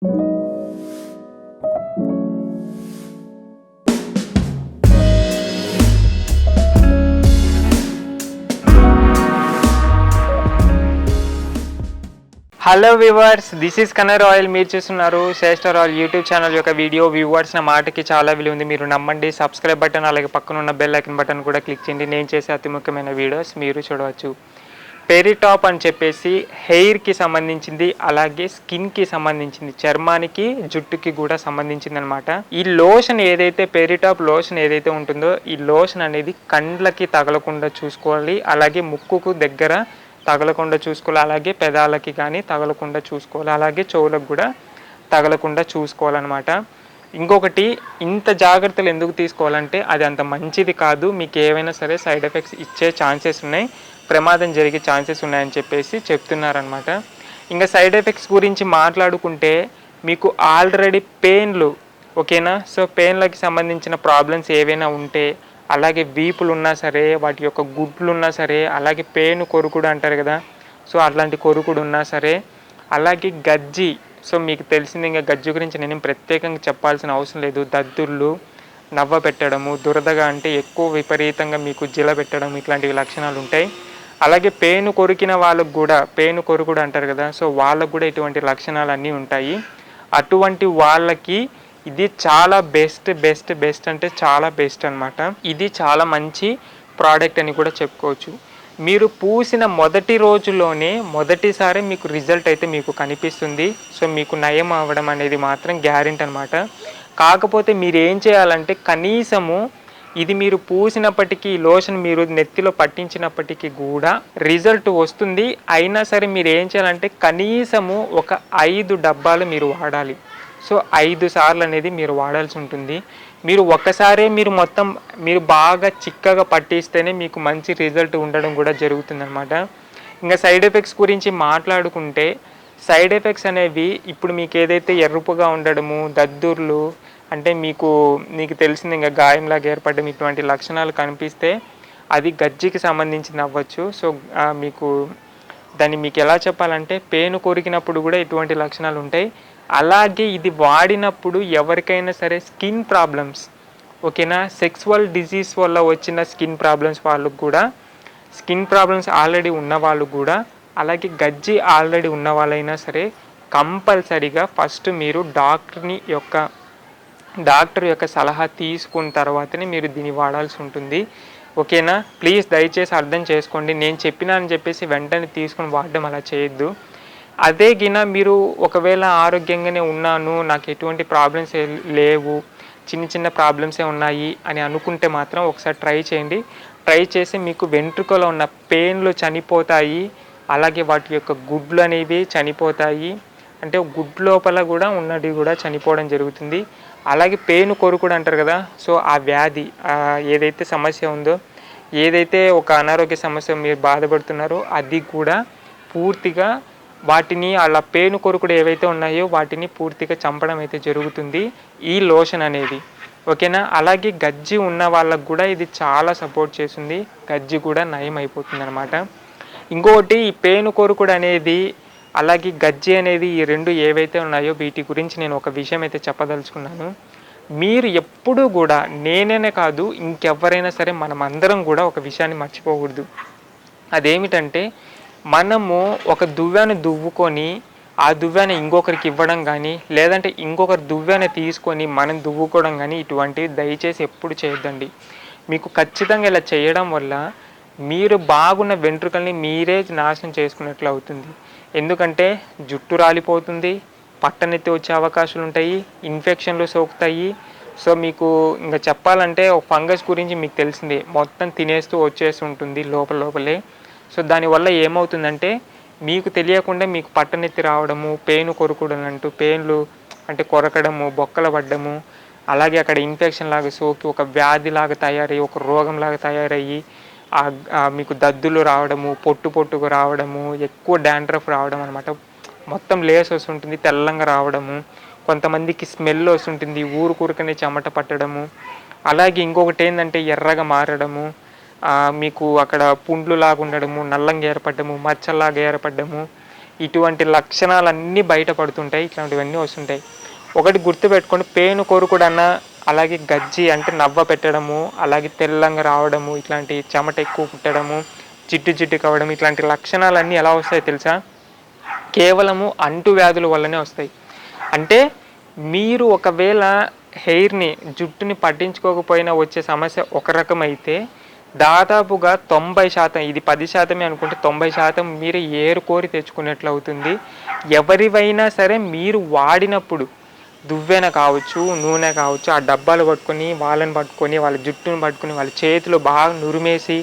Hello viewers this is కనర్ oil మీరు చూస్తున్నారు శ్రేష్ఠ రాయల్ యూట్యూబ్ ఛానల్ యొక్క వీడియో వ్యూవర్స్ నా మాటకి చాలా విలువ ఉంది. మీరు నమ్మండి. సబ్స్క్రైబ్ బటన్ అలాగే పక్కన ఉన్న బెల్ ఐకన్ బటన్ కూడా క్లిక్ చేయండి. నేను చేసే అతి ముఖ్యమైన వీడియోస్ మీరు చూడవచ్చు. పెరిటాప్ అని చెప్పేసి హెయిర్కి సంబంధించింది అలాగే స్కిన్కి సంబంధించింది చర్మానికి జుట్టుకి కూడా సంబంధించింది అనమాట ఈ లోషన్ ఏదైతే పెరిటాప్ లోషన్ ఏదైతే ఉంటుందో ఈ లోషన్ అనేది కండ్లకి తగలకుండా చూసుకోవాలి అలాగే ముక్కుకు దగ్గర తగలకుండా చూసుకోవాలి అలాగే పెదాలకి కానీ తగలకుండా చూసుకోవాలి అలాగే చెవులకు కూడా తగలకుండా చూసుకోవాలన్నమాట. ఇంకొకటి ఇంత జాగ్రత్తలు ఎందుకు తీసుకోవాలంటే అది అంత మంచిది కాదు. మీకు ఏవైనా సరే సైడ్ ఎఫెక్ట్స్ ఇచ్చే ఛాన్సెస్ ఉన్నాయి. ప్రమాదం జరిగే ఛాన్సెస్ ఉన్నాయని చెప్పేసి చెప్తున్నారనమాట ఇంకా సైడ్ ఎఫెక్ట్స్ గురించి మాట్లాడుకుంటే మీకు ఆల్రెడీ పెయిన్లు ఓకేనా? సో పెయిన్లకి సంబంధించిన ప్రాబ్లమ్స్ ఏవైనా ఉంటే అలాగే వీపులు ఉన్నా సరే వాటి యొక్క గుడ్లు ఉన్నా సరే అలాగే పెయిన్ కొరుకుడు అంటారు కదా? సో అట్లాంటి కొరుకుడు ఉన్నా సరే అలాగే గజ్జి సో మీకు తెలిసింది ఇంకా గజ్జి గురించి నేను ప్రత్యేకంగా చెప్పాల్సిన అవసరం లేదు. దద్దుర్లు నవ్వ పెట్టడము దురదగా అంటే ఎక్కువ విపరీతంగా మీకు జిల పెట్టడం ఇట్లాంటివి లక్షణాలు ఉంటాయి. అలాగే పేను కొరికిన వాళ్ళకు కూడా పేను కొరుకుడు అంటారు కదా సో వాళ్ళకు కూడా ఇటువంటి లక్షణాలు అన్నీ ఉంటాయి. అటువంటి వాళ్ళకి ఇది చాలా బెస్ట్ బెస్ట్ బెస్ట్ అంటే చాలా బెస్ట్ అన్నమాట. ఇది చాలా మంచి ప్రోడక్ట్ అని కూడా చెప్పుకోవచ్చు. మీరు పూసిన మొదటి రోజులోనే మొదటిసారి మీకు రిజల్ట్ అయితే మీకు కనిపిస్తుంది. సో మీకు నయం అవ్వడం అనేది మాత్రం గ్యారెంటీ అనమాట కాకపోతే మీరు ఏం చేయాలంటే కనీసము ఇది మీరు పూసినప్పటికీ లోషన్ మీరు నెత్తిలో పట్టించినప్పటికీ కూడా రిజల్ట్ వస్తుంది. అయినా సరే మీరు ఏం చేయాలంటే కనీసము ఒక ఐదు డబ్బాలు మీరు వాడాలి. సో ఐదు సార్లు అనేది మీరు వాడాల్సి ఉంటుంది. మీరు ఒక్కసారే మీరు మొత్తం మీరు బాగా చిక్కగా పట్టిస్తేనే మీకు మంచి రిజల్ట్ ఉండడం కూడా జరుగుతుందన్నమాట. ఇంకా సైడ్ ఎఫెక్ట్స్ గురించి మాట్లాడుకుంటే సైడ్ ఎఫెక్ట్స్ అనేవి ఇప్పుడు మీకు ఏదైతే ఎర్రుపుగా ఉండడము దద్దుర్లు అంటే మీకు మీకు తెలిసింది ఇంకా గాయంలాగా ఏర్పడడం ఇటువంటి లక్షణాలు కనిపిస్తే అది గజ్జికి సంబంధించింది అవ్వచ్చు సో మీకు దాన్ని మీకు ఎలా చెప్పాలంటే పేను కొరికినప్పుడు కూడా ఇటువంటి లక్షణాలు ఉంటాయి. అలాగే ఇది వాడినప్పుడు ఎవరికైనా సరే స్కిన్ ప్రాబ్లమ్స్ ఓకేనా? సెక్సువల్ డిజీజ్ వల్ల వచ్చిన స్కిన్ ప్రాబ్లమ్స్ వాళ్ళకు కూడా స్కిన్ ప్రాబ్లమ్స్ ఆల్రెడీ ఉన్న వాళ్ళు కూడా అలాగే గజ్జి ఆల్రెడీ ఉన్న వాళ్ళైనా సరే కంపల్సరీగా ఫస్ట్ మీరు డాక్టర్ని యొక్క డాక్టర్ యొక్క సలహా తీసుకున్న తర్వాతనే మీరు దీన్ని వాడాల్సి ఉంటుంది. ఓకేనా? ప్లీజ్ దయచేసి అర్థం చేసుకోండి. నేను చెప్పినా అని చెప్పేసి వెంటనే తీసుకుని వాడడం అలా చేయొద్దు. అదే గిన మీరు ఒకవేళ ఆరోగ్యంగానే ఉన్నాను నాకు ఎటువంటి ప్రాబ్లమ్స్ లేవు చిన్న చిన్న ప్రాబ్లమ్సే ఉన్నాయి అని అనుకుంటే మాత్రం ఒకసారి ట్రై చేయండి. ట్రై చేసి మీకు వెంట్రుకలో ఉన్న పెయిన్లు చనిపోతాయి అలాగే వాటి యొక్క గుడ్లు అనేవి చనిపోతాయి. అంటే గుడ్ లోపల కూడా ఉన్నది కూడా చనిపోవడం జరుగుతుంది. అలాగే పెయిన్ కొరుకుడు అంటారు కదా సో ఆ వ్యాధి ఏదైతే సమస్య ఉందో ఏదైతే ఒక అనారోగ్య సమస్య మీరు బాధపడుతున్నారో అది కూడా పూర్తిగా వాటిని అలా పేను కొరుకుడు ఏవైతే ఉన్నాయో వాటిని పూర్తిగా చంపడం అయితే జరుగుతుంది ఈ లోషన్ అనేది. ఓకేనా? అలాగే గజ్జి ఉన్న వాళ్ళకు కూడా ఇది చాలా సపోర్ట్ చేస్తుంది. గజ్జి కూడా నయం అయిపోతుంది అనమాట ఇంకొకటి ఈ పేను కొరుకుడు అనేది అలాగే గజ్జి అనేది ఈ రెండు ఏవైతే ఉన్నాయో వీటి గురించి నేను ఒక విషయం అయితే చెప్పదలుచుకున్నాను. మీరు ఎప్పుడూ కూడా నేనే కాదు ఇంకెవరైనా సరే మనం అందరం కూడా ఒక విషయాన్ని మర్చిపోకూడదు. అదేమిటంటే మనము ఒక దువ్వాన్ని దువ్వుకొని ఆ దువ్వాన్ని ఇంకొకరికి ఇవ్వడం కానీ లేదంటే ఇంకొకరు దువ్వాన్ని తీసుకొని మనం దువ్వుకోవడం కానీ ఇటువంటివి దయచేసి ఎప్పుడు చేయొద్దండి. మీకు ఖచ్చితంగా ఇలా చేయడం వల్ల మీరు బాగున్న వెంట్రుకల్ని మీరే నాశనం చేసుకున్నట్లు అవుతుంది. ఎందుకంటే జుట్టు రాలిపోతుంది పట్టనెత్తి వచ్చే అవకాశాలు ఉంటాయి ఇన్ఫెక్షన్లు సోకుతాయి. సో మీకు ఇంకా చెప్పాలంటే ఒక ఫంగస్ గురించి మీకు తెలిసిందే. మొత్తం తినేస్తూ వచ్చేసి ఉంటుంది లోపల లోపలే. సో దానివల్ల ఏమవుతుందంటే మీకు తెలియకుండా మీకు పట్టనెత్తి రావడము పెయిన్ కొరకడం అంటూ పెయిన్లు అంటే కొరకడము బొక్కలు పడ్డము అలాగే అక్కడ ఇన్ఫెక్షన్ లాగా సోకి ఒక వ్యాధి లాగా తయారయ్యి ఒక రోగం లాగా తయారయ్యి ఆ- మీకు దద్దులు రావడము పొట్టు పొట్టుకు రావడము ఎక్కువ డాండ్రఫ్ రావడం అనమాట మొత్తం లేస్ వస్తుంటుంది తెల్లంగా రావడము కొంతమందికి స్మెల్ వస్తుంటుంది ఊరుకూరుకనే చెమట పట్టడము. అలాగే ఇంకొకటి ఏంటంటే ఎర్రగా మారడము మీకు అక్కడ పుండ్లు లాగా ఉండడము నల్లంగా ఏర్పడము మచ్చల్లాగా ఏర్పడము ఇటువంటి లక్షణాలన్నీ బయటపడుతుంటాయి ఇట్లాంటివన్నీ వస్తుంటాయి. ఒకటి గుర్తుపెట్టుకోండి పేను కోరుకుడన్నా అలాగే గజ్జి అంటే నవ్వ పెట్టడము అలాగే తెల్లంగా రావడము ఇట్లాంటి చెమట ఎక్కువ పుట్టడము జిడ్డు జిడ్డు కావడం ఇట్లాంటి లక్షణాలన్నీ ఎలా వస్తాయి తెలుసా? కేవలము అంటువ్యాధుల వల్లనే వస్తాయి. అంటే మీరు ఒకవేళ హెయిర్ని జుట్టుని పట్టించుకోకపోయినా వచ్చే సమస్య ఒక రకం అయితే దాదాపుగా తొంభై శాతం ఇది పది శాతమే అనుకుంటే తొంభై శాతం మీరు ఏరుకోరి తెచ్చుకున్నట్లు అవుతుంది. ఎవరివైనా సరే మీరు వాడినప్పుడు దువ్వెన కావచ్చు నూనె కావచ్చు ఆ డబ్బాలు పట్టుకొని వాళ్ళని పట్టుకొని వాళ్ళ జుట్టును పట్టుకొని వాళ్ళ చేతులు బాగా నురిమేసి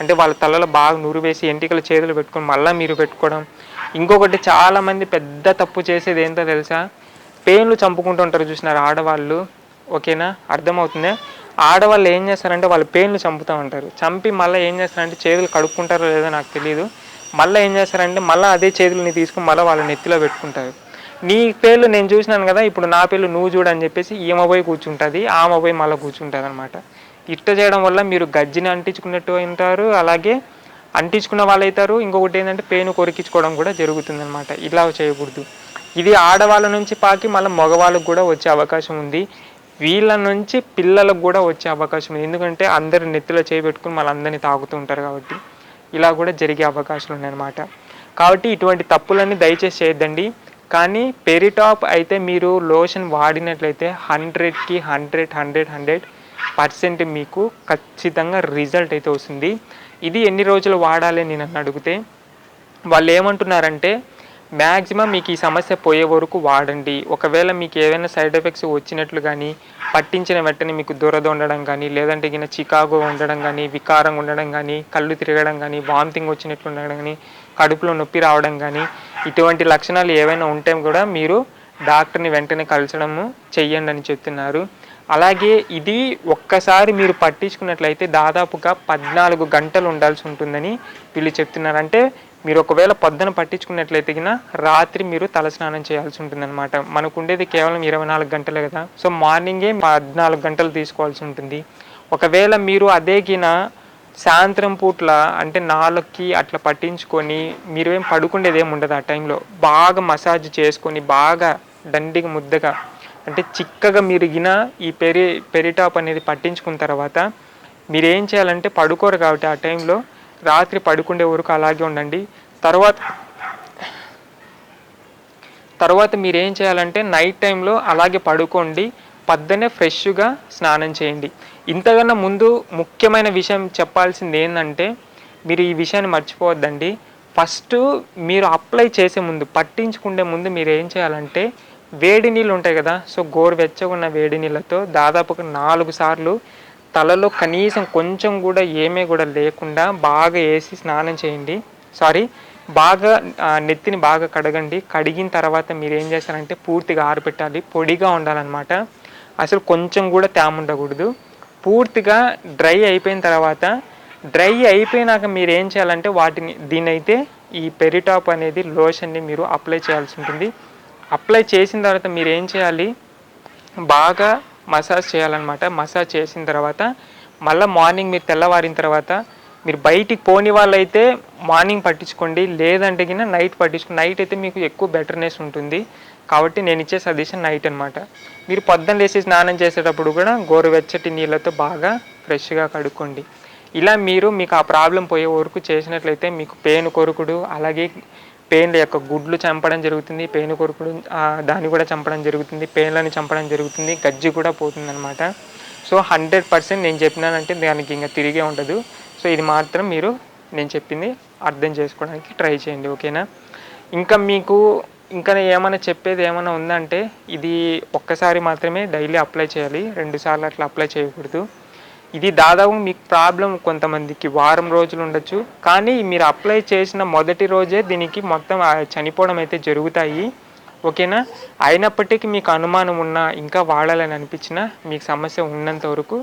అంటే వాళ్ళ తలలో బాగా నురివేసి ఎంటికల చేతులు పెట్టుకొని మళ్ళీ మీరు పెట్టుకోవడం. ఇంకొకటి చాలామంది పెద్ద తప్పు చేసేది ఏంటో తెలుసా? పెయిన్లు చంపుకుంటూ ఉంటారు చూసినారు ఆడవాళ్ళు? ఓకేనా? అర్థమవుతుందా? ఆడవాళ్ళు ఏం చేస్తారంటే వాళ్ళ పెయిన్లు చంపుతూ ఉంటారు. చంపి మళ్ళీ ఏం చేస్తారంటే చేతులు కడుక్కుంటారో లేదో నాకు తెలియదు మళ్ళీ ఏం చేస్తారంటే మళ్ళీ అదే చేతులని తీసుకుని మళ్ళీ వాళ్ళ నెత్తిలో పెట్టుకుంటారు. నీ పేర్లు నేను చూసినాను కదా ఇప్పుడు నా పేర్లు నువ్వు చూడని చెప్పేసి ఈమె పోయి కూర్చుంటుంది ఆమె పోయి మళ్ళీ కూర్చుంటుంది అనమాట ఇట్ట చేయడం వల్ల మీరు గజ్జిని అంటించుకున్నట్టు ఉంటారు అలాగే అంటించుకున్న వాళ్ళు అవుతారు ఇంకొకటి ఏంటంటే పేను కొరికించుకోవడం కూడా జరుగుతుంది అనమాట ఇలా చేయకూడదు. ఇది ఆడవాళ్ళ నుంచి పాకి మళ్ళీ మగవాళ్ళకు కూడా వచ్చే అవకాశం ఉంది. వీళ్ళ నుంచి పిల్లలకు కూడా వచ్చే అవకాశం ఉంది. ఎందుకంటే అందరు నెత్తిలో చేయబెట్టుకుని మళ్ళీ తాగుతూ ఉంటారు కాబట్టి ఇలా కూడా జరిగే అవకాశాలు ఉన్నాయన్నమాట. కాబట్టి ఇటువంటి తప్పులన్నీ దయచేసి చేయొద్దండి. కానీ పెరిటాప్ అయితే మీరు లోషన్ వాడినట్లయితే హండ్రెడ్కి హండ్రెడ్ హండ్రెడ్ హండ్రెడ్ పర్సెంట్ మీకు ఖచ్చితంగా రిజల్ట్ అయితే వస్తుంది. ఇది ఎన్ని రోజులు వాడాలి నేను అడిగితే వాళ్ళు ఏమంటున్నారంటే మ్యాక్సిమం మీకు ఈ సమస్య పోయే వరకు వాడండి. ఒకవేళ మీకు ఏదైనా సైడ్ ఎఫెక్ట్స్ వచ్చినట్లు కానీ పట్టించిన వెంటనే మీకు దురద ఉండడం కానీ లేదంటే గిన చికాగో ఉండడం కానీ వికారం ఉండడం కానీ కళ్ళు తిరగడం కానీ వామిటింగ్ వచ్చినట్లు ఉండడం కానీ కడుపులో నొప్పి రావడం కానీ ఇటువంటి లక్షణాలు ఏవైనా ఉంటే కూడా మీరు డాక్టర్ని వెంటనే కలిసడము చెయ్యండి అని చెప్తున్నారు. అలాగే ఇది ఒక్కసారి మీరు పట్టించుకున్నట్లయితే దాదాపుగా పద్నాలుగు గంటలు ఉండాల్సి ఉంటుందని వీళ్ళు చెప్తున్నారు. అంటే మీరు ఒకవేళ పొద్దున పట్టించుకున్నట్లయితే గిన రాత్రి మీరు తలస్నానం చేయాల్సి ఉంటుందన్నమాట. మనకు ఉండేది కేవలం ఇరవై నాలుగు గంటలే కదా. సో మార్నింగే పద్నాలుగు గంటలు తీసుకోవాల్సి ఉంటుంది. ఒకవేళ మీరు అదే గిన సాయంత్రం పూట్ల అంటే నాలుగుకి అట్లా పట్టించుకొని మీరు ఏం పడుకుండేది ఏమి ఉండదు ఆ టైంలో. బాగా మసాజ్ చేసుకొని బాగా దండిగా ముద్దగా అంటే చిక్కగా మీరు ఈ పెరి పెరిటాప్ అనేది పట్టించుకున్న తర్వాత మీరు ఏం చేయాలంటే పడుకోరు కాబట్టి ఆ టైంలో రాత్రి పడుకుండే వరకు అలాగే ఉండండి. తర్వాత తర్వాత మీరు ఏం చేయాలంటే నైట్ టైంలో అలాగే పడుకోండి. పద్దనే ఫ్రెష్గా స్నానం చేయండి. ఇంతకన్నా ముందు ముఖ్యమైన విషయం చెప్పాల్సింది ఏంటంటే మీరు ఈ విషయాన్ని మర్చిపోవద్దండి. ఫస్ట్ మీరు అప్లై చేసే ముందు పట్టించుకునే ముందు మీరు ఏం చేయాలంటే వేడి నీళ్ళు ఉంటాయి కదా సో గోరువెచ్చగా ఉన్న వేడి నీళ్ళతో దాదాపుగా నాలుగు సార్లు తలలో కనీసం కొంచెం కూడా ఏమీ కూడా లేకుండా బాగా వేసి స్నానం చేయండి. సారీ బాగా నెత్తిని బాగా కడగండి. కడిగిన తర్వాత మీరు ఏం చేస్తారంటే పూర్తిగా ఆరబెట్టాలి. పొడిగా ఉండాలన్నమాట. అసలు కొంచెం కూడా తేమ ఉండకూడదు. పూర్తిగా డ్రై అయిపోయిన తర్వాత డ్రై అయిపోయినాక మీరు ఏం చేయాలంటే వాటిని దీని అయితే ఈ పెరిటాప్ అనేది లోషన్ని మీరు అప్లై చేయాల్సి ఉంటుంది. అప్లై చేసిన తర్వాత మీరు ఏం చేయాలి? బాగా మసాజ్ చేయాలన్నమాట. మసాజ్ చేసిన తర్వాత మళ్ళీ మార్నింగ్ మీరు తెల్లవారిన తర్వాత మీరు బయటికి పోని వాళ్ళైతే మార్నింగ్ పట్టించుకోండి. లేదంటే కింద నైట్ పట్టించుకోండి నైట్ అయితే మీకు ఎక్కువ బెటర్నెస్ ఉంటుంది. కాబట్టి నేను ఇచ్చే సజెషన్ నైట్ అనమాట మీరు పొద్దున్న లేచి స్నానం చేసేటప్పుడు కూడా గోరువెచ్చటి నీళ్ళతో బాగా ఫ్రెష్గా కడుక్కోండి. ఇలా మీరు మీకు ఆ ప్రాబ్లం పోయే వరకు చేసినట్లయితే మీకు పెయిన్ కొరుకుడు అలాగే పెయిన్ల యొక్క గుడ్లు చంపడం జరుగుతుంది పెయిన్ కొరుకుడు దాన్ని కూడా చంపడం జరుగుతుంది పెయిన్లని చంపడం జరుగుతుంది గజ్జి కూడా పోతుంది అనమాట సో హండ్రెడ్ పర్సెంట్ నేను చెప్పినానంటే దానికి ఇంకా తిరిగే ఉండదు. సో ఇది మాత్రం మీరు నేను చెప్పింది అర్థం చేసుకోవడానికి ట్రై చేయండి ఓకేనా? ఇంకా మీకు ఇంకా ఏమైనా చెప్పేది ఏమైనా ఉందంటే ఇది ఒక్కసారి మాత్రమే డైలీ అప్లై చేయాలి. రెండు సార్లు అట్లా అప్లై చేయకూడదు. ఇది దాదాపు మీకు ప్రాబ్లం కొంతమందికి వారం రోజులు ఉండొచ్చు. కానీ మీరు అప్లై చేసిన మొదటి రోజే దీనికి మొత్తం చనిపోవడం అయితే జరుగుతాయి. ఓకేనా? అయినప్పటికీ మీకు అనుమానం ఉన్నా ఇంకా వాడాలని అనిపించినా మీకు సమస్య ఉన్నంత వరకు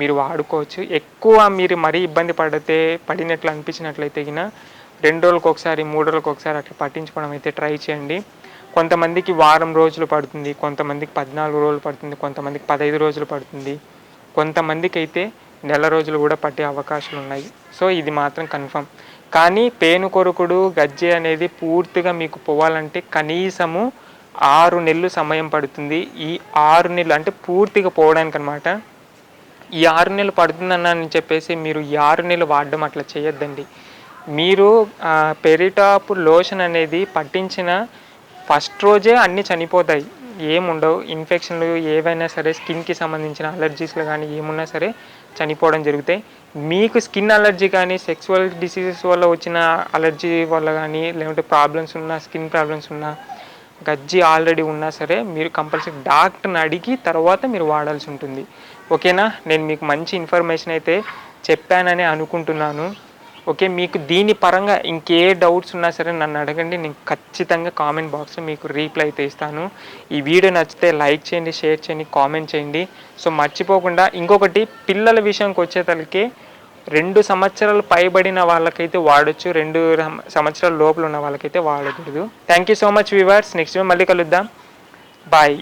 మీరు వాడుకోవచ్చు. ఎక్కువ మీరు మరీ ఇబ్బంది పడితే పడినట్లు అనిపించినట్లయితే గిన రెండు రోజులకు ఒకసారి మూడు రోజులకు ఒకసారి అట్లా పట్టించుకోవడం అయితే ట్రై చేయండి. కొంతమందికి వారం రోజులు పడుతుంది కొంతమందికి పద్నాలుగు రోజులు పడుతుంది కొంతమందికి పదహైదు రోజులు పడుతుంది. కొంతమందికి అయితే నెల రోజులు కూడా పట్టే అవకాశాలు ఉన్నాయి. సో ఇది మాత్రం కన్ఫర్మ్. కానీ పేను కొరుకుడు గజ్జి అనేది పూర్తిగా మీకు పోవాలంటే కనీసము ఆరు నెలలు సమయం పడుతుంది. ఈ ఆరు నెలలు అంటే పూర్తిగా పోవడానికి అనమాట ఈ ఆరు నెలలు పడుతుందన్నానని చెప్పేసి మీరు ఈ ఆరు నెలలు వాడడం అట్లా చేయొద్దండి. మీరు పెరిటాప్ లోషన్ అనేది పట్టించిన ఫస్ట్ రోజే అన్నీ చనిపోతాయి. ఏముండవు. ఇన్ఫెక్షన్లు ఏవైనా సరే స్కిన్కి సంబంధించిన అలర్జీస్లు కానీ ఏమున్నా సరే చనిపోవడం జరుగుతాయి. మీకు స్కిన్ అలర్జీ కానీ సెక్సువల్ డిసీజెస్ వల్ల వచ్చిన అలర్జీ వల్ల కానీ లేదంటే ప్రాబ్లమ్స్ ఉన్నా స్కిన్ ప్రాబ్లమ్స్ ఉన్నా గజ్జి ఆల్రెడీ ఉన్నా సరే మీరు కంపల్సరీ డాక్టర్ని అడిగి తర్వాత మీరు వాడాల్సి ఉంటుంది. ఓకేనా? నేను మీకు మంచి ఇన్ఫర్మేషన్ అయితే చెప్పానని అనుకుంటున్నాను. ఓకే మీకు దీని పరంగా ఇంకే డౌట్స్ ఉన్నా సరే నన్ను అడగండి. నేను ఖచ్చితంగా కామెంట్ బాక్స్లో మీకు రీప్లై అయితే ఇస్తాను. ఈ వీడియో నచ్చితే లైక్ చేయండి షేర్ చేయండి కామెంట్ చేయండి. సో మర్చిపోకుండా ఇంకొకటి పిల్లల విషయంకి వచ్చేతలకి రెండు సంవత్సరాలు పైబడిన వాళ్ళకైతే వాడొచ్చు రెండు సంవత్సరాల లోపల ఉన్న వాళ్ళకైతే వాడకూడదు. Thank you so much viewers next మళ్ళీ కలుద్దాం. బాయ్